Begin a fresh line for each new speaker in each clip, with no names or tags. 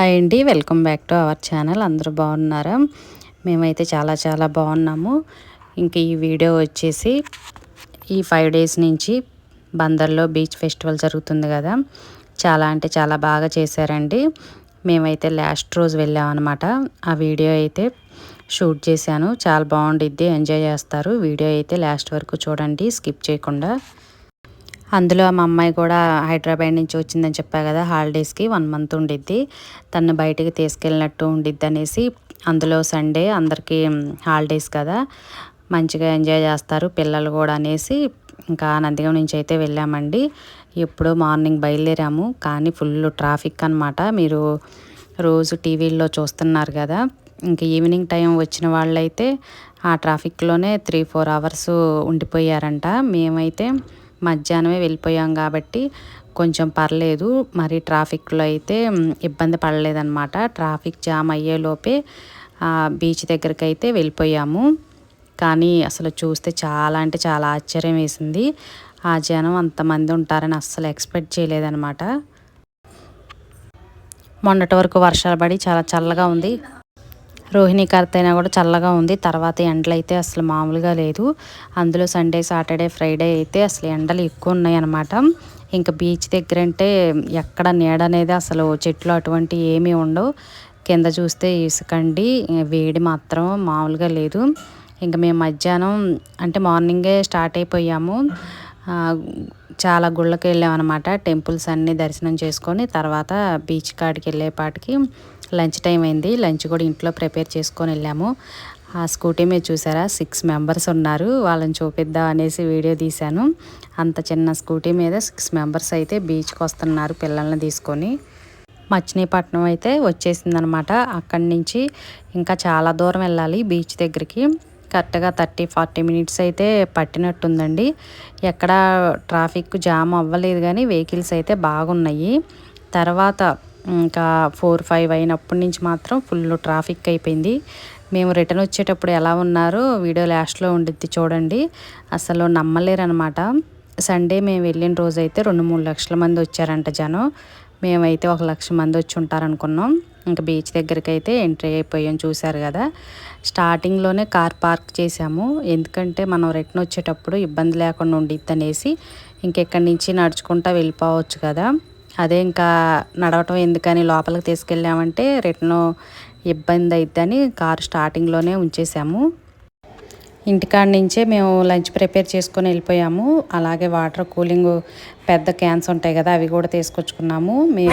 Hi అండి welcome back to our channel. అందరూ బాగున్నారా? మేమైతే చాలా చాలా బాగున్నాము. ఇంక ఈ వీడియో వచ్చేసి ఈ ఫైవ్ డేస్ నుంచి బందర్లో బీచ్ ఫెస్టివల్ జరుగుతుంది కదా. చాలా అంటే చాలా బాగా చేశారండి. మేమైతే లాస్ట్ రోజు వెళ్ళామన్నమాట. ఆ వీడియో అయితే షూట్ చేశాను. చాలా బాగుండిద్ది. ఎంజాయ్ చేస్తారు. వీడియో అయితే లాస్ట్ వరకు చూడండి. స్కిప్ చేయకుండా. అందులో మా అమ్మాయి కూడా హైదరాబాద్ నుంచి వచ్చిందని చెప్పా కదా హాలిడేస్కి వన్ మంత్ ఉండిద్ది. తను బయటికి తీసుకెళ్ళినట్టు ఉండిద్ది అనేసి అందులో సండే అందరికీ హాలిడేస్ కదా మంచిగా ఎంజాయ్ చేస్తారు పిల్లలు కూడా అనేసి. ఇంకా నందిగం నుంచి అయితే వెళ్ళామండి. ఇప్పుడు మార్నింగ్ బయలుదేరాము కానీ ఫుల్ ట్రాఫిక్ అనమాట మీరు రోజు టీవీల్లో చూస్తున్నారు కదా ఇంక ఈవినింగ్ టైం వచ్చిన వాళ్ళైతే ఆ ట్రాఫిక్లోనే త్రీ ఫోర్ అవర్స్ ఉండిపోయారంట. మేమైతే మధ్యాహ్నమే వెళ్ళిపోయాం కాబట్టి కొంచెం పర్లేదు. మరి ట్రాఫిక్లో అయితే ఇబ్బంది పడలేదన్నమాట. ట్రాఫిక్ జామ్ అయ్యేలోపే బీచ్ దగ్గరికి అయితే వెళ్ళిపోయాము. కానీ అసలు చూస్తే చాలా అంటే చాలా ఆశ్చర్యం వేసింది. ఆ జనం అంతమంది ఉంటారని అస్సలు ఎక్స్పెక్ట్ చేయలేదన్నమాట. మొన్నటి వరకు వర్షాలు పడి చాలా చల్లగా ఉంది. రోహిణి కర్త అయినా కూడా చల్లగా ఉంది. తర్వాత ఎండలు అయితే అసలు మామూలుగా లేదు. అందులో సండే సాటర్డే ఫ్రైడే అయితే అసలు ఎండలు ఎక్కువ ఉన్నాయన్నమాట ఇంకా బీచ్ దగ్గర అంటే ఎక్కడ నీడ అనేది అసలు చెట్లు అటువంటి ఏమీ ఉండవు. కింద చూస్తే ఇసుకండి వేడి మాత్రం మామూలుగా లేదు. ఇంకా మేము మధ్యాహ్నం అంటే మార్నింగే స్టార్ట్ అయిపోయాము. చాలా గుళ్ళకి వెళ్ళామన్నమాట. టెంపుల్స్ అన్నీ దర్శనం చేసుకొని తర్వాత బీచ్ కాడికి వెళ్ళేపాటికి లంచ్ టైం అయింది. లంచ్ కూడా ఇంట్లో ప్రిపేర్ చేసుకొని వెళ్ళాము. ఆ స్కూటీ మీద చూసారా? సిక్స్ మెంబర్స్ ఉన్నారు. వాళ్ళని చూపిద్దాం అనేసి వీడియో తీశాను. అంత చిన్న స్కూటీ మీద సిక్స్ మెంబర్స్ అయితే బీచ్కి వస్తున్నారు పిల్లల్ని తీసుకొని. మచిలీపట్నం అయితే వచ్చేసిందనమాట. అక్కడి నుంచి ఇంకా చాలా దూరం వెళ్ళాలి బీచ్ దగ్గరికి. కరెక్ట్గా థర్టీ ఫార్టీ మినిట్స్ అయితే పట్టినట్టుందండి. ఎక్కడ ట్రాఫిక్ జామ్ అవ్వలేదు కానీ వెహికల్స్ అయితే బాగున్నాయి. తర్వాత ఇంకా ఫోర్ ఫైవ్ అయినప్పటి నుంచి మాత్రం ఫుల్ ట్రాఫిక్ అయిపోయింది. మేము రిటర్న్ వచ్చేటప్పుడు ఎలా ఉన్నారో వీడియో లాస్ట్లో ఉండిద్ది చూడండి. అసలు నమ్మలేరు అనమాట సండే మేము వెళ్ళిన రోజు అయితే రెండు మూడు లక్షల మంది వచ్చారంట జనం. మేమైతే ఒక లక్ష మంది వచ్చి ఉంటారనుకున్నాం. ఇంకా బీచ్ దగ్గరికి అయితే ఎంట్రీ అయిపోయాం చూశారు కదా. స్టార్టింగ్లోనే కార్ పార్క్ చేసాము ఎందుకంటే మనం రిటర్న్ వచ్చేటప్పుడు ఇబ్బంది లేకుండా ఉండిద్ది అనేసి ఇంకెక్కడి నుంచి నడుచుకుంటా వెళ్ళిపోవచ్చు కదా. అదే ఇంకా నడవటం ఎందుకని లోపలికి తీసుకెళ్ళామంటే రిటర్న్ ఇబ్బంది అయిద్దని కారు స్టార్టింగ్లోనే ఉంచేసాము. ఇంటికాడ నుంచే మేము లంచ్ ప్రిపేర్ చేసుకొని వెళ్ళిపోయాము. అలాగే వాటర్ కూలింగ్ పెద్ద క్యాన్స్ ఉంటాయి కదా అవి కూడా తీసుకొచ్చుకున్నాము. మేము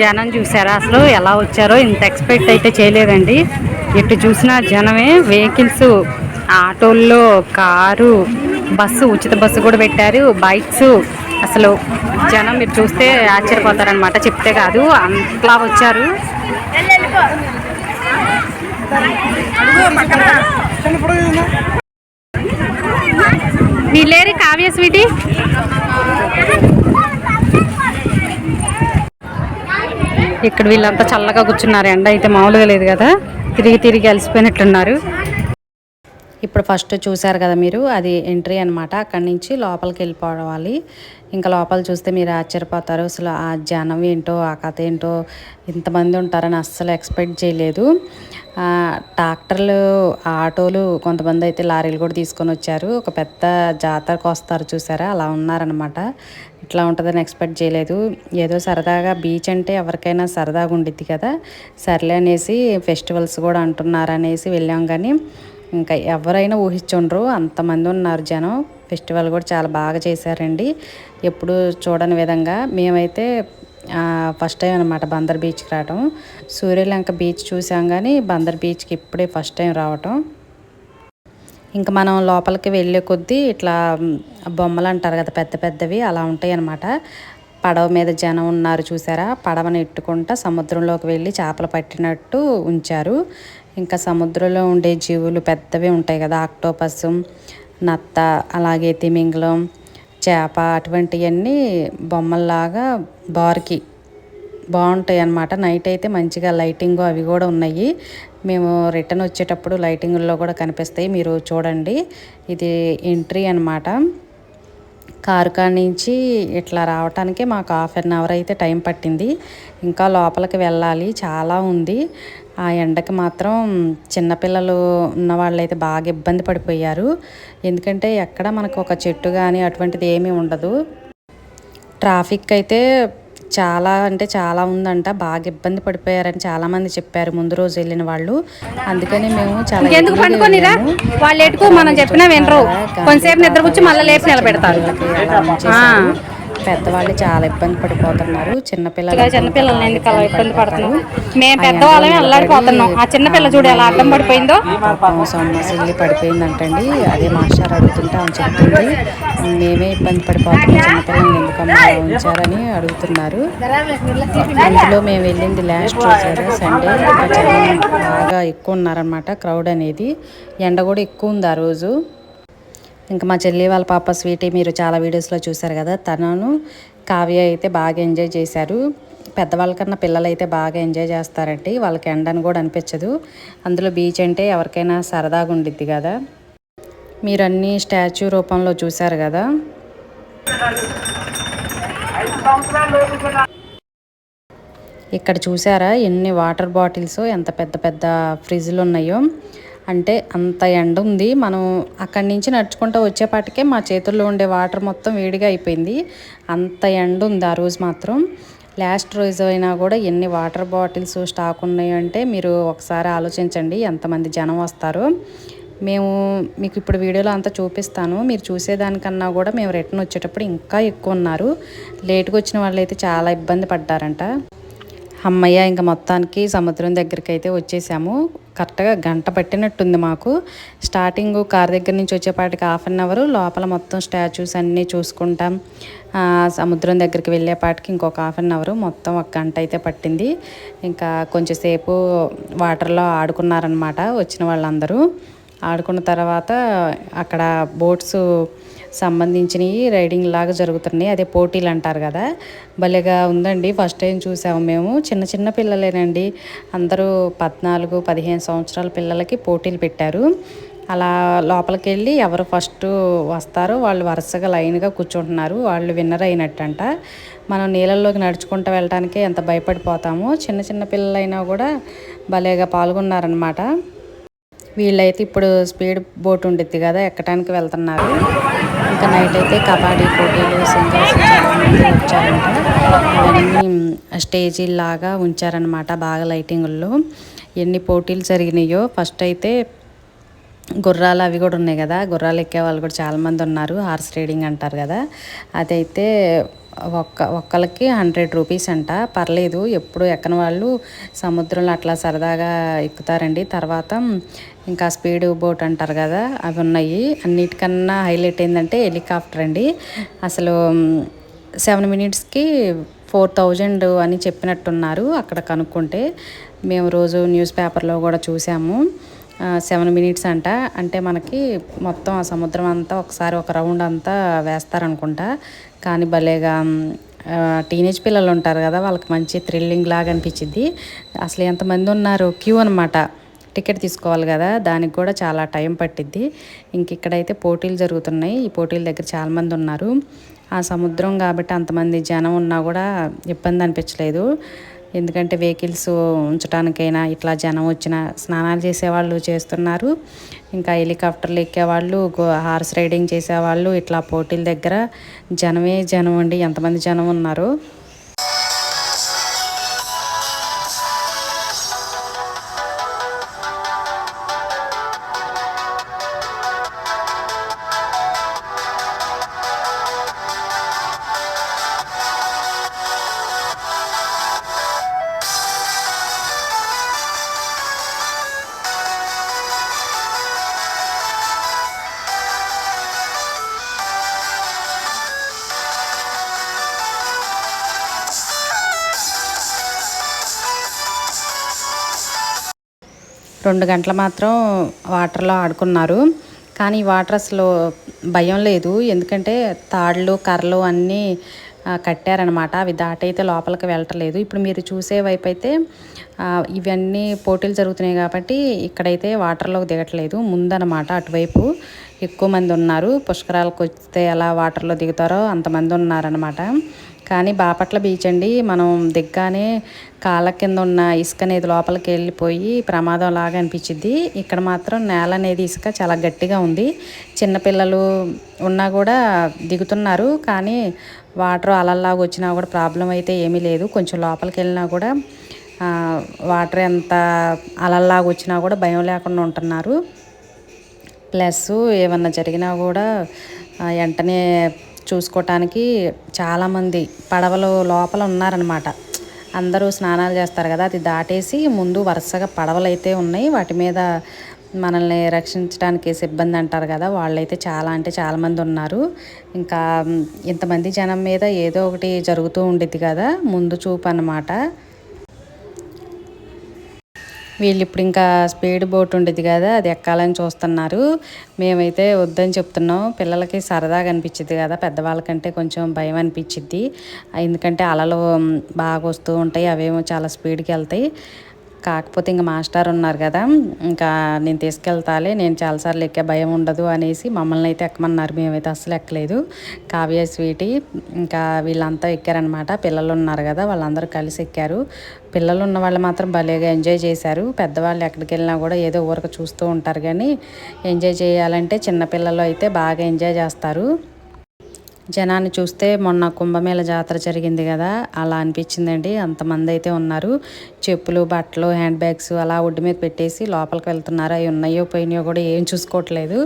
జనం చూసారా అసలు ఎలా వచ్చారో? ఇంత ఎక్స్పెక్ట్ అయితే చేయలేదండి. ఎటు చూసినా జనమే వెహికల్స్ ఆటోల్లో కారు బస్సు ఉచిత బస్సు కూడా పెట్టారు. బైక్స్ అసలు జనం మీరు చూస్తే ఆశ్చర్యపోతారనమాట చెప్తే కాదు అంతలా వచ్చారు. వీళ్ళేరి కావ్య స్వీటీ? ఇక్కడ వీళ్ళంతా చల్లగా కూర్చున్నారు ఎండ అయితే మామూలుగా లేదు కదా. తిరిగి తిరిగి అలసిపోయినట్లున్నారు. ఇప్పుడు ఫస్ట్ చూశారు కదా మీరు అది ఎంట్రీ అనమాట అక్కడి నుంచి లోపలికి వెళ్ళిపోవాలి. ఇంకా లోపల చూస్తే మీరు ఆశ్చర్యపోతారు. అసలు ఆ జనం ఏంటో ఆ కథ ఏంటో ఇంతమంది ఉంటారని అస్సలు ఎక్స్పెక్ట్ చేయలేదు. ట్రాక్టర్లు ఆటోలు కొంతమంది అయితే లారీలు కూడా తీసుకొని వచ్చారు. ఒక పెద్ద జాతరకు వస్తారు చూసారా? అలా ఉన్నారనమాట ఇట్లా ఉంటుందని ఎక్స్పెక్ట్ చేయలేదు. ఏదో సరదాగా బీచ్ అంటే ఎవరికైనా సరదాగా ఉండిద్ది కదా. సర్లే అనేసి ఫెస్టివల్స్ కూడా అంటున్నారు అనేసి వెళ్ళాం కానీ ఇంకా ఎవరైనా ఊహించుండ్రు అంతమంది ఉన్నారు జనం. ఫెస్టివల్ కూడా చాలా బాగా చేశారండి. ఎప్పుడు చూడని విధంగా మేమైతే ఫస్ట్ టైం అనమాట బందర్ బీచ్కి రావటం. సూర్యలంక బీచ్ చూసాం కానీ బందర్ బీచ్కి ఇప్పుడే ఫస్ట్ టైం రావటం. ఇంకా మనం లోపలికి వెళ్ళే కొద్దీ ఇట్లా బొమ్మలు అంటారు కదా పెద్ద పెద్దవి అలా ఉంటాయి అనమాట పడవ మీద జనం ఉన్నారు చూసారా? పడవను ఎట్టుకుంటా సముద్రంలోకి వెళ్ళి చేపలు పట్టినట్టు ఉంచారు. ఇంకా సముద్రంలో ఉండే జీవులు పెద్దవి ఉంటాయి కదా ఆక్టోపస్ నత్త అలాగే తిమింగలం చేప అటువంటివన్నీ బొమ్మల్లాగా బార్కి బాగుంటాయి అన్నమాట నైట్ అయితే మంచిగా లైటింగ్ అవి కూడా ఉన్నాయి. మేము రిటర్న్ వచ్చేటప్పుడు లైటింగ్లో కూడా కనిపిస్తాయి. మీరు చూడండి. ఇది ఎంట్రీ అనమాట కారుకాడ నుంచి ఇట్లా రావటానికి మాకు హాఫ్ అన్ అవర్ అయితే టైం పట్టింది. ఇంకా లోపలికి వెళ్ళాలి. చాలా ఉంది. ఆ ఎండకి మాత్రం చిన్నపిల్లలు ఉన్న వాళ్ళు అయితే బాగా ఇబ్బంది పడిపోయారు. ఎందుకంటే ఎక్కడ మనకు ఒక చెట్టు కానీ అటువంటిది ఏమీ ఉండదు. ట్రాఫిక్ అయితే చాలా అంటే చాలా ఉందంట. బాగా ఇబ్బంది పడిపోయారని చాలా మంది చెప్పారు ముందు రోజు వెళ్ళిన వాళ్ళు. అందుకని మేము చాలా
ఎందుకు పండుకోనిరా?
వెళ్ళాము.
వాళ్ళు ఎటుకో మనం చెప్పినా వినరు. కొంతసేపు నిద్రపుచ్చి మళ్ళీ లేపి నిలబెడతారు.
పెద్దవాళ్ళు చాలా ఇబ్బంది పడిపోతున్నారు. చిన్నపిల్లలు
ఇలా చిన్నపిల్లల్ని ఎందుకు అలా ఇబ్బంది పడుతున్నాం మేము పెద్దవాళ్ళమే అల్లాడిపోతున్నాం. ఆ చిన్నపిల్ల చూడు ఎలా అడ్డం పడిపోయిందో.
పాపం సొమ్మసిల్లి పడిపోయిందంటండి. అదే మాస్టర్ అడుగుతుంటే ఆమె చెప్తుంది మేమే ఇబ్బంది పడిపోతున్నాం. చిన్నపిల్లల్ని ఎందుకమ్మా అలా ఉంచారని అడుగుతున్నారు. అందులో మేము వెళ్ళింది లాస్ట్ కదా సండే బాగా ఎక్కువ ఉన్నారనమాట క్రౌడ్ అనేది. ఎండ కూడా ఎక్కువ ఉంది ఆ రోజు. ఇంకా మా చెల్లి వాళ్ళ పాప స్వీటీ మీరు చాలా వీడియోస్లో చూశారు కదా తనను కావ్య అయితే బాగా ఎంజాయ్ చేశారు. పెద్దవాళ్ళకన్నా పిల్లలు అయితే బాగా ఎంజాయ్ చేస్తారండి వాళ్ళకి ఎండని కూడా అనిపించదు. అందులో బీచ్ అంటే ఎవరికైనా సరదాగా ఉండిద్ది కదా. మీరు అన్నీ స్టాచ్యూ రూపంలో చూశారు కదా. ఇక్కడ చూసారా ఎన్ని వాటర్ బాటిల్స్ ఎంత పెద్ద పెద్ద ఫ్రిడ్జ్లు ఉన్నాయో. అంటే అంత ఎండ ఉంది. మనం అక్కడి నుంచి నడుచుకుంటూ వచ్చేపాటికే మా చేతుల్లో ఉండే వాటర్ మొత్తం వేడిగా అయిపోయింది. అంత ఎండ ఉంది ఆ రోజు మాత్రం. లాస్ట్ రోజు అయినా కూడా ఎన్ని వాటర్ బాటిల్స్ స్టాక్ ఉన్నాయంటే మీరు ఒకసారి ఆలోచించండి. ఎంతమంది జనం వస్తారు. మేము మీకు ఇప్పుడు వీడియోలో అంతా చూపిస్తాను. మీరు చూసేదానికన్నా కూడా మేము రిటర్న్ వచ్చేటప్పుడు ఇంకా ఎక్కువ ఉన్నారు. లేటుగా వచ్చిన వాళ్ళు అయితే చాలా ఇబ్బంది పడ్డారంట. అమ్మయ్య ఇంకా మొత్తానికి సముద్రం దగ్గరికి అయితే వచ్చేసాము. కరెక్ట్గా గంట పట్టినట్టుంది మాకు. స్టార్టింగ్ కార్ దగ్గర నుంచి వచ్చేపాటికి హాఫ్ అన్ అవర్. లోపల మొత్తం స్టాచ్యూస్ అన్నీ చూసుకుంటాం. సముద్రం దగ్గరికి వెళ్ళేపాటికి ఇంకొక హాఫ్ అన్ అవర్. మొత్తం ఒక గంట అయితే పట్టింది. ఇంకా కొంచెంసేపు వాటర్లో ఆడుకున్నారనమాట వచ్చిన వాళ్ళందరూ. ఆడుకున్న తర్వాత అక్కడ బోట్స్ సంబంధించినవి రైడింగ్ లాగా జరుగుతున్నాయి. అదే పోటీలు అంటారు కదా. భలేగా ఉందండి. ఫస్ట్ టైం చూసాము మేము. చిన్న చిన్న పిల్లలేనండి. అందరూ పద్నాలుగు పదిహేను సంవత్సరాల పిల్లలకి పోటీలు పెట్టారు. అలా లోపలికి వెళ్ళి ఎవరు ఫస్ట్ వస్తారో వాళ్ళు వరుసగా లైన్గా కూర్చుంటున్నారు. వాళ్ళు విన్నర్ అయినట్టంట. మనం నీళ్ళల్లోకి నడుచుకుంటూ వెళ్ళటానికి ఎంత భయపడిపోతామో చిన్న చిన్న పిల్లలైనా కూడా భలేగా పాల్గొన్నారనమాట వీళ్ళైతే ఇప్పుడు స్పీడ్ బోట్ ఉండిద్ది కదా ఎక్కడానికి వెళ్తున్నారు. ఇంకా నైట్ అయితే కబడ్డీ పోటీలు సింగర్స్ చాలామంది వచ్చారంట. అవన్నీ స్టేజీ లాగా ఉంచారనమాట బాగా లైటింగుల్లో. ఎన్ని పోటీలు జరిగినాయో ఫస్ట్ అయితే గుర్రాలు అవి కూడా ఉన్నాయి కదా. గుర్రాలు ఎక్కే వాళ్ళు కూడా చాలామంది ఉన్నారు. హార్స్ రైడింగ్ అంటారు కదా. అదైతే ఒక్క ఒక్కళ్ళకి హండ్రెడ్ రూపీస్ అంట. పర్లేదు ఎప్పుడు ఎక్కని వాళ్ళు సముద్రంలో అట్లా సరదాగా ఎక్కుతారండి. తర్వాత ఇంకా స్పీడ్ బోట్ అంటారు కదా అవి ఉన్నాయి. అన్నిటికన్నా హైలైట్ ఏంటంటే హెలికాప్టర్ అండి. అసలు సెవెన్ మినిట్స్కి ఫోర్ థౌజండ్ అని చెప్పినట్టున్నారు అక్కడ కనుక్కుంటే. మేము రోజు న్యూస్ పేపర్లో కూడా చూసాము. సెవెన్ మినిట్స్ అంట. అంటే మనకి మొత్తం ఆ సముద్రం అంతా ఒకసారి ఒక రౌండ్ అంతా వేస్తారనుకుంటా. కానీ భలేగా టీనేజ్ పిల్లలు ఉంటారు కదా వాళ్ళకి మంచి థ్రిల్లింగ్ లాగా అనిపించింది అసలు ఎంతమంది ఉన్నారు? క్యూ అనమాట టికెట్ తీసుకోవాలి కదా దానికి కూడా చాలా టైం పట్టిద్ది. ఇంక ఇక్కడైతే పోటీలు జరుగుతున్నాయి. ఈ పోటీల దగ్గర చాలామంది ఉన్నారు. ఆ సముద్రం కాబట్టి అంతమంది జనం ఉన్నా కూడా ఇబ్బంది అనిపించలేదు. ఎందుకంటే వెహికల్స్ ఉంచడానికైనా ఇట్లా జనం వచ్చిన స్నానాలు చేసేవాళ్ళు చేస్తున్నారు. ఇంకా హెలికాప్టర్లు ఎక్కేవాళ్ళు హార్స్ రైడింగ్ చేసేవాళ్ళు. ఇట్లా పోటీల దగ్గర జనమే జనం అండి ఎంతమంది జనం ఉన్నారు. రెండు గంటలు మాత్రం వాటర్లో ఆడుకున్నారు. కానీ వాటర్ అసలు భయం లేదు. ఎందుకంటే తాళ్ళు కర్రలు అన్నీ కట్టారనమాట అవి దాటైతే లోపలికి వెళ్ళట్లేదు. ఇప్పుడు మీరు చూసే వైపు అయితే ఇవన్నీ పోటీలు జరుగుతున్నాయి కాబట్టి ఇక్కడైతే వాటర్లోకి దిగట్లేదు. ముందనమాట అటువైపు ఎక్కువ మంది ఉన్నారు. పుష్కరాలకు వస్తే ఎలా వాటర్లో దిగుతారో అంతమంది ఉన్నారనమాట కానీ బాపట్ల బీచ్ అండి. మనం దిగ్గానే కాళ్ళ కింద ఉన్న ఇసుక అనేది లోపలికి వెళ్ళిపోయి ప్రమాదం లాగా అనిపించింది ఇక్కడ మాత్రం నేల అనేది ఇసుక చాలా గట్టిగా ఉంది. చిన్నపిల్లలు ఉన్నా కూడా దిగుతున్నారు. కానీ వాటర్ అలల్లాగా వచ్చినా కూడా ప్రాబ్లం అయితే ఏమీ లేదు. కొంచెం లోపలికి వెళ్ళినా కూడా వాటర్ ఎంత అలల్లాగా వచ్చినా కూడా భయం లేకుండా ఉంటున్నారు. ప్లస్ ఏమన్నా జరిగినా కూడా వెంటనే చూసుకోవటానికి చాలామంది పడవలు లోపల ఉన్నారనమాట అందరూ స్నానాలు చేస్తారు కదా అది దాటేసి ముందు వరుసగా పడవలు అయితే ఉన్నాయి. వాటి మీద మనల్ని రక్షించడానికి సిబ్బంది అంటారు కదా వాళ్ళైతే చాలా అంటే చాలామంది ఉన్నారు. ఇంకా ఇంతమంది జనం మీద ఏదో ఒకటి జరుగుతూ ఉండిద్ది కదా ముందు చూపు అన్నమాట. వీళ్ళు ఇప్పుడు ఇంకా స్పీడ్ బోట్ ఉండేది కదా అది ఎక్కాలని చూస్తున్నారు. మేమైతే వద్దని చెప్తున్నాం. పిల్లలకి సరదాగా అనిపించింది కదా పెద్దవాళ్ళకంటే కొంచెం భయం అనిపించిద్ది. ఎందుకంటే అలలు బాగా వస్తూ ఉంటాయి అవేమో చాలా స్పీడ్కి వెళ్తాయి. కాకపోతే ఇంకా మాస్టర్ ఉన్నారు కదా ఇంకా నేను తీసుకెళ్తాలే నేను చాలాసార్లు ఎక్కే భయం ఉండదు అనేసి మమ్మల్ని అయితే ఎక్కమన్నారు. మేమైతే అస్సలు ఎక్కలేదు. కావ్య స్వీటీ ఇంకా వీళ్ళంతా ఎక్కారనమాట పిల్లలు ఉన్నారు కదా వాళ్ళందరూ కలిసి ఎక్కారు. పిల్లలు ఉన్న వాళ్ళు మాత్రం భలేగా ఎంజాయ్ చేశారు. పెద్దవాళ్ళు ఎక్కడికి వెళ్ళినా కూడా ఏదో ఊరక చూస్తూ ఉంటారు కానీ ఎంజాయ్ చేయాలంటే చిన్నపిల్లలు అయితే బాగా ఎంజాయ్ చేస్తారు. జనాన్ని చూస్తే మొన్న కుంభమేళ జాతర జరిగింది కదా అలా అనిపించిందండి. అంతమంది అయితే ఉన్నారు. చెప్పులు బట్టలు హ్యాండ్ బ్యాగ్స్ అలా ఒడ్డు మీద పెట్టేసి లోపలికి వెళ్తున్నారు. అవి ఉన్నాయో పోయినాయో కూడా ఏం చూసుకోవట్లేదు.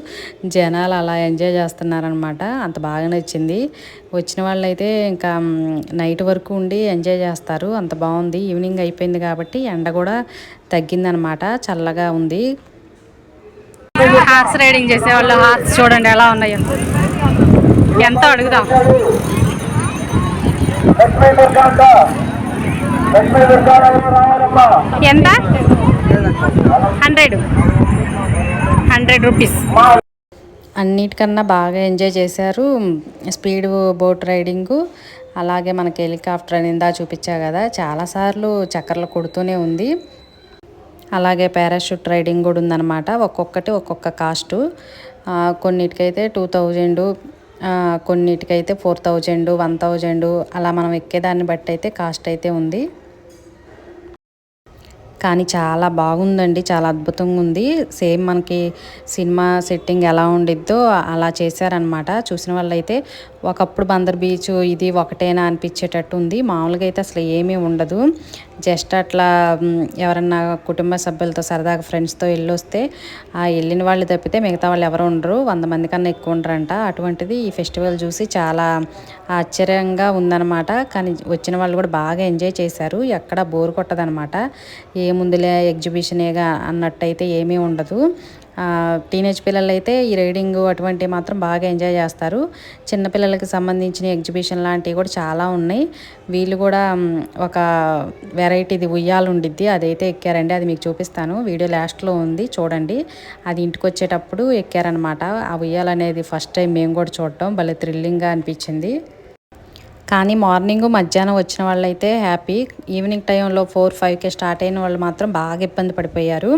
జనాలు అలా ఎంజాయ్ చేస్తున్నారనమాట అంత బాగా నచ్చింది. వచ్చిన వాళ్ళైతే ఇంకా నైట్ వరకు ఉండి ఎంజాయ్ చేస్తారు. అంత బాగుంది. ఈవినింగ్ అయిపోయింది కాబట్టి ఎండ కూడా తగ్గిందనమాట చల్లగా ఉంది.
హార్స్ రైడింగ్ చేసేవాళ్ళు. హార్స్ చూడండి ఎలా ఉన్నాయో. ఎంత అడుగుదాం? ఎంత? హండ్రెడ్. Hundred rupees.
అన్నిటికన్నా బాగా ఎంజాయ్ చేశారు. స్పీడ్ బోట్ రైడింగు అలాగే మనకి హెలికాప్టర్ అని ఇందా చూపించా కదా. చాలాసార్లు చక్కర్లు కొడుతూనే ఉంది. అలాగే పారాషూట్ రైడింగ్ కూడా ఉందన్నమాట. ఒక్కొక్కటి ఒక్కొక్క కాస్టు. కొన్నిటికైతే టూ థౌజండ్ కొన్నిటికైతే ఫోర్ థౌజండ్ వన్ థౌజండ్ అలా మనం ఎక్కేదాన్ని బట్టి అయితే కాస్ట్ అయితే ఉంది. కానీ చాలా బాగుందండి చాలా అద్భుతంగా ఉంది. సేమ్ మనకి సినిమా సెట్టింగ్ ఎలా ఉండిద్దో అలా చేశారనమాట చూసిన వాళ్ళైతే ఒకప్పుడు బందర్ బీచ్ ఇది ఒకటేనా అనిపించేటట్టు ఉంది. మామూలుగా అయితే అసలు ఏమీ ఉండదు. జస్ట్ అట్లా ఎవరన్నా కుటుంబ సభ్యులతో సరదాగా ఫ్రెండ్స్తో వెళ్ళొస్తే ఆ వెళ్ళిన వాళ్ళు తప్పితే మిగతా వాళ్ళు ఎవరు ఉండరు. వంద మంది కన్నా ఎక్కువ ఉండరంట. అటువంటిది ఈ ఫెస్టివల్ చూసి చాలా ఆశ్చర్యంగా ఉందన్నమాట. కానీ వచ్చిన వాళ్ళు కూడా బాగా ఎంజాయ్ చేశారు. ఎక్కడ బోర్ కొట్టదనమాట ఏముందిలే ఎగ్జిబిషనేగా అన్నట్టయితే ఏమీ ఉండదు. టీనేజ్ పిల్లలు అయితే ఈ రైడింగ్ అటువంటివి మాత్రం బాగా ఎంజాయ్ చేస్తారు. చిన్నపిల్లలకి సంబంధించిన ఎగ్జిబిషన్ లాంటివి కూడా చాలా ఉన్నాయి. వీళ్ళు కూడా ఒక వెరైటీది ఉయ్యాలు ఉండిద్ది. అదైతే ఎక్కారండి. అది మీకు చూపిస్తాను. వీడియో లాస్ట్లో ఉంది. చూడండి. అది ఇంటికి వచ్చేటప్పుడు ఎక్కారనమాట ఆ ఉయ్యాలు అనేది ఫస్ట్ టైం మేము కూడా చూడటం. భలే థ్రిల్లింగ్గా అనిపించింది. కానీ మార్నింగ్ మధ్యాహ్నం వచ్చిన వాళ్ళైతే హ్యాపీ ఈవినింగ్ టైంలో ఫోర్ ఫైవ్కి స్టార్ట్ అయిన వాళ్ళు మాత్రం బాగా ఇబ్బంది పడిపోయారు.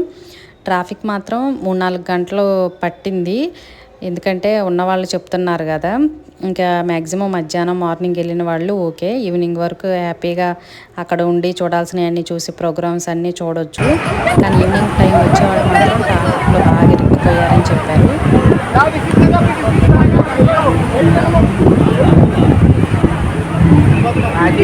ట్రాఫిక్ మాత్రం మూడు నాలుగు గంటలు పట్టింది. ఎందుకంటే ఉన్నవాళ్ళు చెప్తున్నారు కదా ఇంకా మ్యాక్సిమం మధ్యాహ్నం మార్నింగ్ వెళ్ళిన వాళ్ళు ఓకే ఈవినింగ్ వరకు హ్యాపీగా అక్కడ ఉండి చూడాల్సినవన్నీ చూసి ప్రోగ్రామ్స్ అన్నీ చూడొచ్చు. కానీ ఈవినింగ్ టైం వచ్చేవాళ్ళు మాత్రం ట్రాఫిక్లో బాగా ఇరుక్కుపోయారని చెప్పారు. అది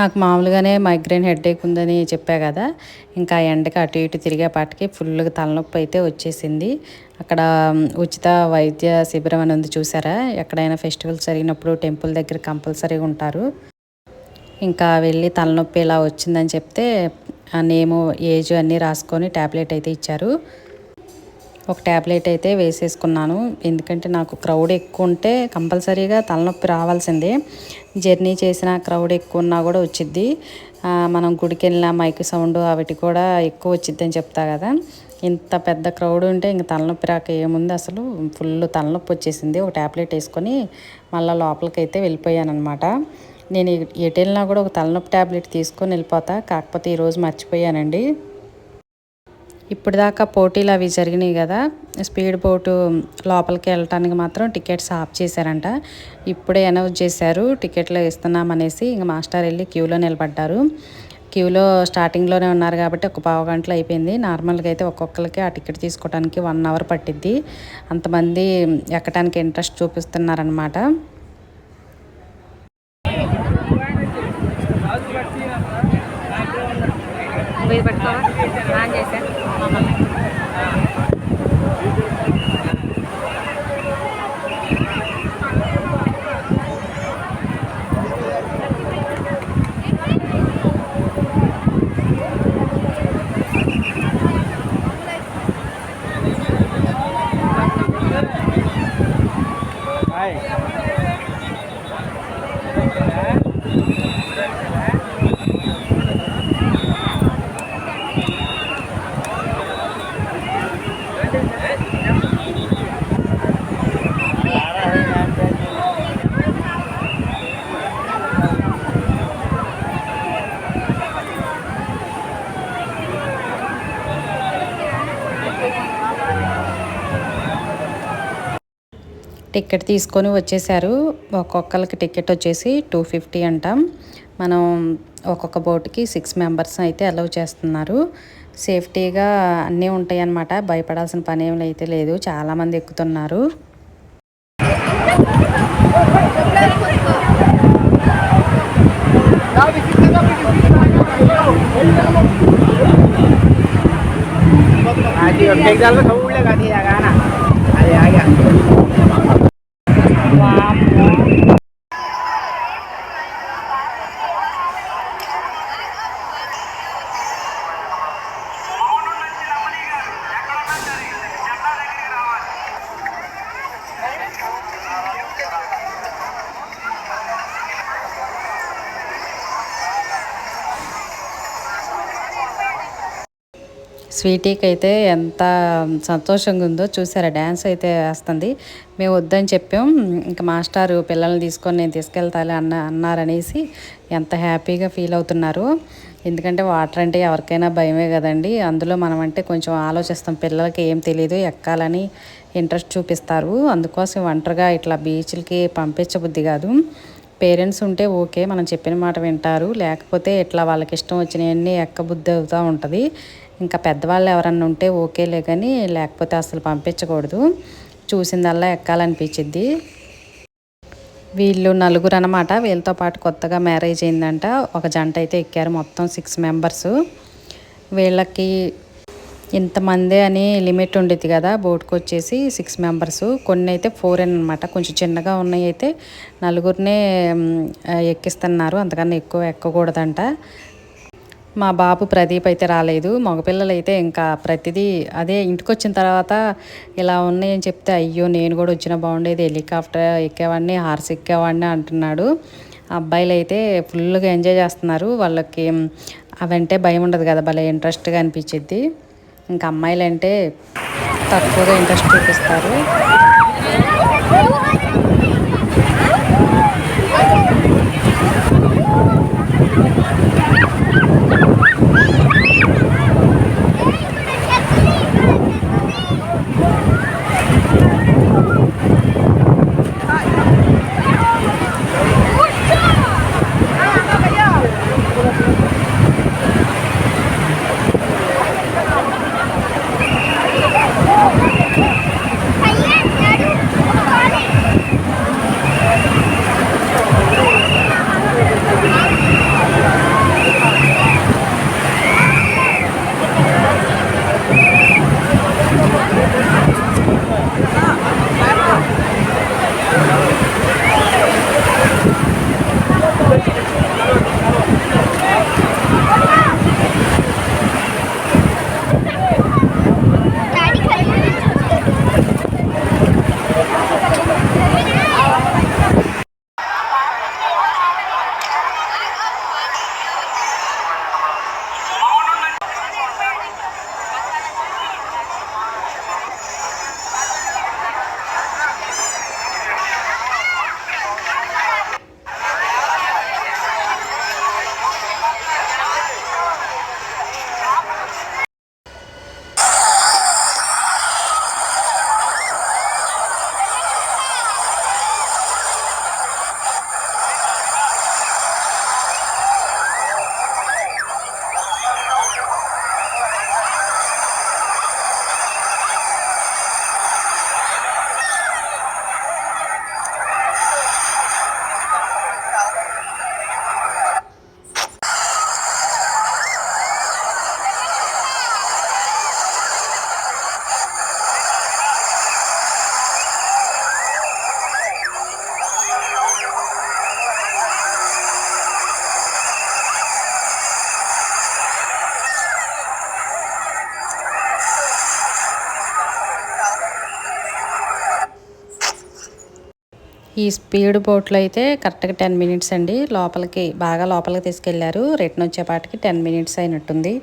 నాకు మామూలుగానే మైగ్రేన్ హెడేక్ ఉందని చెప్పా కదా. ఇంకా ఎండకి అటు ఇటు తిరిగేపాటికి ఫుల్గా తలనొప్పి అయితే వచ్చేసింది. అక్కడ ఉచిత వైద్య శిబిరం అని ఉంది చూసారా? ఎక్కడైనా ఫెస్టివల్స్ జరిగినప్పుడు టెంపుల్ దగ్గర కంపల్సరీగా ఉంటారు. ఇంకా వెళ్ళి తలనొప్పి ఇలా వచ్చిందని చెప్తే ఆ నేము ఏజ్ అన్నీ రాసుకొని ట్యాబ్లెట్ అయితే ఇచ్చారు. ఒక ట్యాబ్లెట్ అయితే వేసేసుకున్నాను. ఎందుకంటే నాకు క్రౌడ్ ఎక్కువ ఉంటే కంపల్సరీగా తలనొప్పి రావాల్సిందే. జర్నీ చేసిన క్రౌడ్ ఎక్కువ ఉన్నా కూడా వచ్చిద్ది. మనం గుడికి వెళ్ళిన మైక్ సౌండ్ అవిటి కూడా ఎక్కువ వచ్చిద్ది అని చెప్తా కదా. ఇంత పెద్ద క్రౌడ్ ఉంటే ఇంక తలనొప్పి రాక ఏముంది అసలు? ఫుల్ తలనొప్పి వచ్చేసింది. ఒక ట్యాబ్లెట్ వేసుకొని మళ్ళీ లోపలికైతే అయితే వెళ్ళిపోయాను అనమాట నేను ఎటు వెళ్ళినా కూడా ఒక తలనొప్పి ట్యాబ్లెట్ తీసుకొని వెళ్ళిపోతా. కాకపోతే ఈరోజు మర్చిపోయానండి. ఇప్పుడు దాకా పోటీలు అవి జరిగినాయి కదా. స్పీడ్ బోటు లోపలికి వెళ్ళటానికి మాత్రం టికెట్స్ ఆఫ్ చేశారంట. ఇప్పుడే అనౌన్స్ చేశారు టికెట్లు ఇస్తున్నామనేసి ఇంక మాస్టర్ వెళ్ళి క్యూలో నిలబడ్డారు. క్యూలో స్టార్టింగ్లోనే ఉన్నారు కాబట్టి ఒక పావు గంటలు అయిపోయింది. నార్మల్గా అయితే ఒక్కొక్కరికి ఆ టికెట్ తీసుకోవడానికి వన్ అవర్ పట్టిద్ది. అంతమంది ఎక్కడానికి ఇంట్రెస్ట్ చూపిస్తున్నారనమాట
ఇది పెట్టుకోవా? ఆన్ చేసా
టికెట్ తీసుకొని వచ్చేసారు. ఒక్కొక్కరికి టికెట్ వచ్చేసి టూ ఫిఫ్టీ అంటాం. మనం ఒక్కొక్క బోట్కి సిక్స్ మెంబర్స్ అయితే అలౌ చేస్తున్నారు. సేఫ్టీగా అన్నీ ఉంటాయి అన్నమాట భయపడాల్సిన పని ఏమి అయితే లేదు. చాలామంది ఎక్కుతున్నారు.
అది quần.
స్వీటీకి అయితే ఎంత సంతోషంగా ఉందో చూసారా డ్యాన్స్ అయితే వేస్తుంది. మేము వద్దని చెప్పాం ఇంకా మాస్టారు పిల్లల్ని తీసుకొని నేను తీసుకెళ్తాను అన్న అన్నారనేసి ఎంత హ్యాపీగా ఫీల్ అవుతున్నారు. ఎందుకంటే వాటర్ అంటే ఎవరికైనా భయమే కదండి. అందులో మనం అంటే కొంచెం ఆలోచిస్తాం పిల్లలకి ఏం తెలియదు ఎక్కాలని ఇంట్రెస్ట్ చూపిస్తారు. అందుకోసం ఒంటరిగా ఇట్లా బీచ్లకి పంపించబుద్ధి కాదు. పేరెంట్స్ ఉంటే ఓకే మనం చెప్పిన మాట వింటారు. లేకపోతే ఇట్లా వాళ్ళకి ఇష్టం వచ్చినవన్నీ ఎక్కబుద్ధి అవుతూ ఉంటుంది. ఇంకా పెద్దవాళ్ళు ఎవరన్నా ఉంటే ఓకేలే కానీ లేకపోతే అసలు పంపించకూడదు. చూసిందల్లా ఎక్కాలనిపించిద్ది. వీళ్ళు నలుగురు అనమాట వీళ్ళతో పాటు కొత్తగా మ్యారేజ్ అయిందంట. ఒక జంట అయితే ఎక్కారు మొత్తం సిక్స్ మెంబర్స్. వీళ్ళకి ఇంతమంది అని లిమిట్ ఉండేది కదా బోట్కి వచ్చేసి సిక్స్ మెంబర్స్. కొన్ని అయితే ఫోర్ అని అనమాట కొంచెం చిన్నగా ఉన్నాయి అయితే నలుగురినే ఎక్కిస్తున్నారు. అంతకన్నా ఎక్కువ ఎక్కకూడదంట. మా బాబు ప్రదీప్ అయితే రాలేదు మగపిల్లలు అయితే ఇంకా ప్రతిదీ అదే ఇంటికి వచ్చిన తర్వాత ఇలా ఉన్నాయని చెప్తే అయ్యో నేను కూడా వచ్చినా బాగుండేది హెలికాప్టర్ ఎక్కేవాడిని హార్స్ ఎక్కేవాడిని అంటున్నాడు. అబ్బాయిలు అయితే ఫుల్గా ఎంజాయ్ చేస్తున్నారు వాళ్ళకి అవంటే భయం ఉండదు కదా భలే ఇంట్రెస్ట్గా అనిపించిద్ది. ఇంకా అమ్మాయిలు అంటే తక్కువగా ఇంట్రెస్ట్ చూపిస్తారు. Thank you. ఈ స్పీడ్ బోట్లో అయితే కరెక్ట్గా టెన్ మినిట్స్ అండి. లోపలికి బాగా లోపలికి తీసుకెళ్ళారు. రిటర్న్ వచ్చేపాటికి టెన్ మినిట్స్ అయినట్టుంది.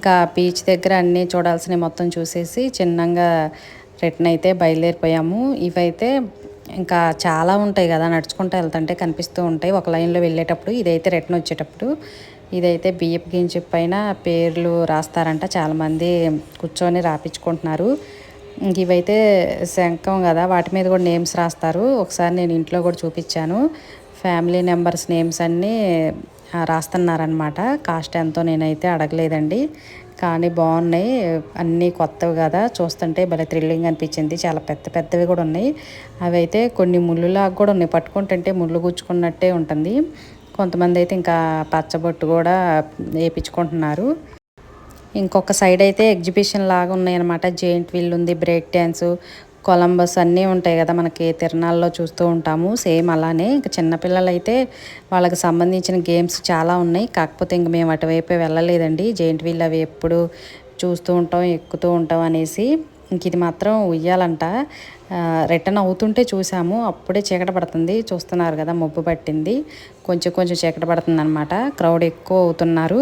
ఇంకా బీచ్ దగ్గర అన్నీ చూడాల్సినవి మొత్తం చూసేసి చిన్నగా రిటర్న్ అయితే బయలుదేరిపోయాము. ఇవైతే ఇంకా చాలా ఉంటాయి కదా నడుచుకుంటూ వెళ్తుంటే కనిపిస్తూ ఉంటాయి. ఒక లైన్లో వెళ్ళేటప్పుడు ఇదైతే రిటర్న్ వచ్చేటప్పుడు. ఇదైతే బియ్యపు గింజ పైన పేర్లు రాస్తారంట. చాలామంది కూర్చొని రాపించుకుంటున్నారు. ఇవైతే శంఖం కదా వాటి మీద కూడా నేమ్స్ రాస్తారు. ఒకసారి నేను ఇంట్లో కూడా చూపించాను. ఫ్యామిలీ నెంబర్స్ నేమ్స్ అన్నీ రాస్తున్నారనమాట కాస్ట్ ఎంతో నేనైతే అడగలేదండి. కానీ బాగున్నాయి. అన్నీ కొత్తవి కదా. చూస్తుంటే భలే థ్రిల్లింగ్ అనిపించింది. చాలా పెద్ద పెద్దవి కూడా ఉన్నాయి. అవి అయితే కొన్ని ముళ్ళులాగా కూడా ఉన్నాయి. పట్టుకుంటుంటే ముళ్ళు గుచ్చుకున్నట్టే ఉంటుంది. కొంతమంది అయితే ఇంకా పచ్చబొట్టు కూడా వేయించుకుంటున్నారు ఇంకొక సైడ్ అయితే ఎగ్జిబిషన్ లాగా ఉన్నాయన్నమాట. జెయింట్ వీల్ ఉంది బ్రేక్ డ్యాన్స్ కొలంబస్ అన్నీ ఉంటాయి కదా మనకి తిరణాల్లో చూస్తూ ఉంటాము. సేమ్ అలానే ఇంకా చిన్నపిల్లలు అయితే వాళ్ళకి సంబంధించిన గేమ్స్ చాలా ఉన్నాయి. కాకపోతే ఇంక మేము అటువైపే వెళ్ళలేదండి. జెయింట్ వీల్ అవి ఎప్పుడు చూస్తూ ఉంటాం ఎక్కుతూ ఉంటాం అనేసి ఇంక ఇది మాత్రం ఉయ్యాలంట. రిటర్న్ అవుతుంటే చూసాము. అప్పుడే చీకట పడుతుంది. చూస్తున్నారు కదా మబ్బు పట్టింది. కొంచెం కొంచెం చీకట పడుతుంది అనమాట క్రౌడ్ ఎక్కువ అవుతున్నారు.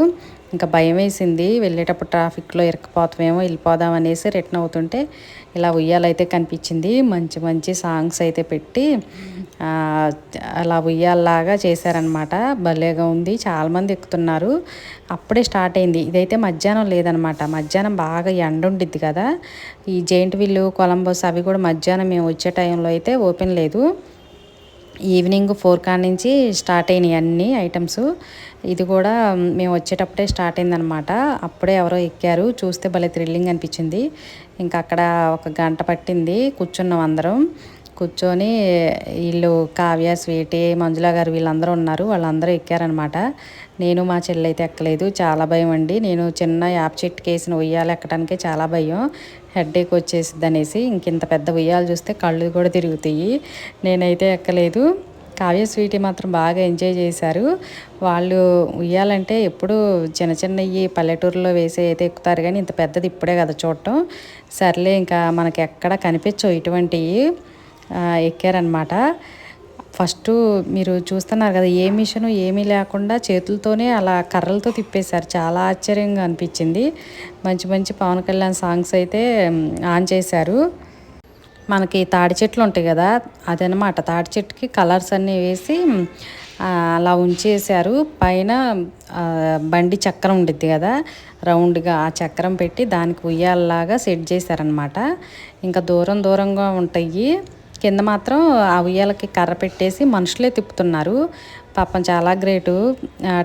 ఇంకా భయం వేసింది వెళ్ళేటప్పుడు ట్రాఫిక్లో ఇరకపోతామేమో వెళ్ళిపోదాం అనేసి రిటర్న్ అవుతుంటే ఇలా ఉయ్యాలైతే కనిపించింది. మంచి మంచి సాంగ్స్ అయితే పెట్టి అలా ఉయ్యాలలాగా చేశారనమాట భలేగా ఉంది. చాలామంది ఎక్కుతున్నారు. అప్పుడే స్టార్ట్ అయింది. ఇదైతే మధ్యాహ్నం లేదనమాట మధ్యాహ్నం బాగా ఎండ ఉండిద్ది కదా. ఈ జెయింట్ విల్లు కొలంబస్ అవి కూడా మధ్యాహ్నం మేము వచ్చే టైంలో అయితే ఓపెన్ లేదు. ఈవినింగ్ ఫోర్ కాడ నుంచి స్టార్ట్ అయినాయి అన్ని ఐటమ్స్. ఇది కూడా మేము వచ్చేటప్పుడే స్టార్ట్ అయిందనమాట అప్పుడే ఎవరో ఎక్కారు. చూస్తే భలే థ్రిల్లింగ్ అనిపించింది. ఇంకా అక్కడ ఒక గంట పట్టింది. కూర్చున్నాం అందరం. కూర్చొని వీళ్ళు కావ్య స్వీటీ మంజుల గారు వీళ్ళందరూ ఉన్నారు. వాళ్ళందరూ ఎక్కారనమాట నేను మా చెల్లి అయితే ఎక్కలేదు. చాలా భయం అండి. నేను చిన్న యాప్ చెట్టుకేసిన ఉయ్యాలు ఎక్కడానికే చాలా భయం. హెడ్ఏక్ వచ్చేసిద్ది అనేసి ఇంకింత పెద్ద ఉయ్యాలు చూస్తే కళ్ళు కూడా తిరుగుతాయి. నేనైతే ఎక్కలేదు. కావ్య స్వీటీ మాత్రం బాగా ఎంజాయ్ చేశారు. వాళ్ళు ఉయ్యాలంటే ఎప్పుడు చిన్న చిన్నవి పల్లెటూరులో వేసి అయితే ఎక్కుతారు కానీ ఇంత పెద్దది ఇప్పుడే కదా చూడటం. సర్లే ఇంకా మనకి ఎక్కడ కనిపించవు ఇటువంటివి ఎక్కారనమాట ఫస్ట్ మీరు చూస్తున్నారు కదా ఏ మిషన్ ఏమీ లేకుండా చేతులతోనే అలా కర్రలతో తిప్పేశారు. చాలా ఆశ్చర్యంగా అనిపించింది. మంచి మంచి పవన్ కళ్యాణ్ సాంగ్స్ అయితే ఆన్ చేశారు. మనకి తాడి చెట్లు ఉంటాయి కదా అదనమాట తాడి చెట్టుకి కలర్స్ అన్నీ వేసి అలా ఉంచేసారు పైన బండి చక్రం ఉండిద్ది కదా రౌండ్గా ఆ చక్రం పెట్టి దానికి ఉయ్యాలలాగా సెట్ చేశారనమాట ఇంకా దూరం దూరంగా ఉంటాయి. కింద మాత్రం ఆ ఉయ్యాలకి కర్ర పెట్టేసి మనుషులే తిప్పుతున్నారు. పాపం చాలా గ్రేటు.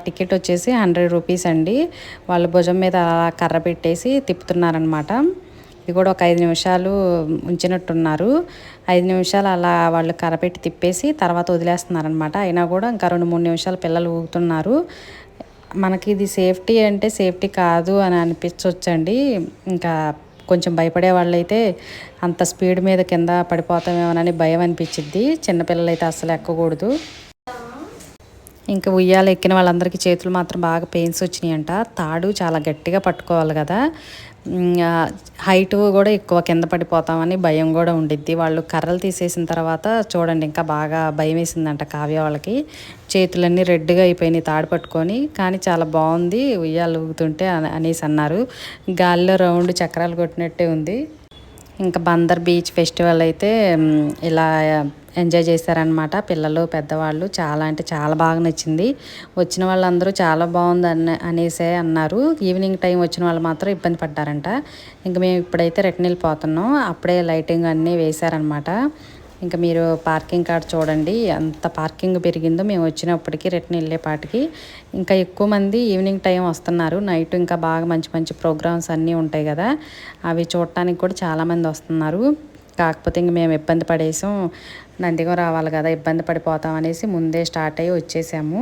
టికెట్ వచ్చేసి హండ్రెడ్ రూపీస్ అండి. వాళ్ళ భుజం మీద అలా కర్ర పెట్టేసి తిప్పుతున్నారనమాట ఇది కూడా ఒక ఐదు నిమిషాలు ఉంచినట్టున్నారు. ఐదు నిమిషాలు అలా వాళ్ళు కరపెట్టి తిప్పేసి తర్వాత వదిలేస్తున్నారనమాట అయినా కూడా ఇంకా రెండు మూడు నిమిషాలు పిల్లలు ఊగుతున్నారు. మనకి ఇది సేఫ్టీ అంటే సేఫ్టీ కాదు అని అనిపించవచ్చండి ఇంకా కొంచెం భయపడే వాళ్ళైతే అంత స్పీడ్ మీద కింద పడిపోతామేమోనని భయం అనిపించిద్ది. చిన్నపిల్లలు అయితే అస్సలు ఎక్కకూడదు. ఇంకా ఉయ్యాలు ఎక్కిన వాళ్ళందరికీ చేతులు మాత్రం బాగా పెయిన్స్ వచ్చినాయంట. తాడు చాలా గట్టిగా పట్టుకోవాలి కదా. హైట్ కూడా ఎక్కువ కింద పడిపోతామని భయం కూడా ఉండిద్ది. వాళ్ళు కర్రలు తీసేసిన తర్వాత చూడండి ఇంకా బాగా భయం వేసిందంట కావ్య వాళ్ళకి. చేతులన్నీ రెడ్గా అయిపోయినాయి తాడు పట్టుకొని కానీ చాలా బాగుంది ఉయ్యాలు ఊగుతుంటే అని- అనేసి అన్నారు. గాలిలో రౌండ్ చక్రాలు కొట్టినట్టే ఉంది. ఇంకా బందర్ బీచ్ ఫెస్టివల్ అయితే ఇలా ఎంజాయ్ చేశారనమాట పిల్లలు పెద్దవాళ్ళు చాలా అంటే చాలా బాగా నచ్చింది. వచ్చిన వాళ్ళందరూ చాలా బాగుంది అన్న అనేసే అన్నారు. ఈవినింగ్ టైం వచ్చిన వాళ్ళు మాత్రం ఇబ్బంది పడ్డారంట. ఇంకా మేము ఇప్పుడైతే రిటర్న్ వెళ్ళిపోతున్నాం అప్పుడే లైటింగ్ అన్నీ వేశారనమాట ఇంకా మీరు పార్కింగ్ కార్డ్ చూడండి ఎంత పార్కింగ్ పెరిగిందో. మేము వచ్చినప్పటికి రిటర్న్ వెళ్ళేపాటికి ఇంకా ఎక్కువ మంది ఈవినింగ్ టైం వస్తున్నారు. నైట్ ఇంకా బాగా మంచి మంచి ప్రోగ్రామ్స్ అన్నీ ఉంటాయి కదా. అవి చూడటానికి కూడా చాలామంది వస్తున్నారు. కాకపోతే ఇంక మేము ఇబ్బంది పడేసాం. నందిగం రావాలి కదా ఇబ్బంది పడిపోతాం అనేసి ముందే స్టార్ట్ అయ్యి వచ్చేసాము.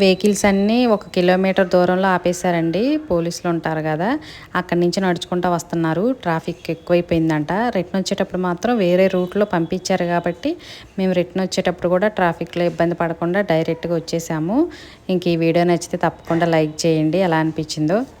వెహికల్స్ అన్నీ ఒక కిలోమీటర్ దూరంలో ఆపేశారండి. పోలీసులు ఉంటారు కదా అక్కడి నుంచి నడుచుకుంటూ వస్తున్నారు. ట్రాఫిక్ ఎక్కువైపోయిందంట. రిటర్న్ వచ్చేటప్పుడు మాత్రం వేరే రూట్లో పంపించారు కాబట్టి మేము రిటర్న్ వచ్చేటప్పుడు కూడా ట్రాఫిక్లో ఇబ్బంది పడకుండా డైరెక్ట్గా వచ్చేసాము. ఇంక ఈ వీడియో నచ్చితే తప్పకుండా లైక్ చేయండి. ఎలా అనిపించిందో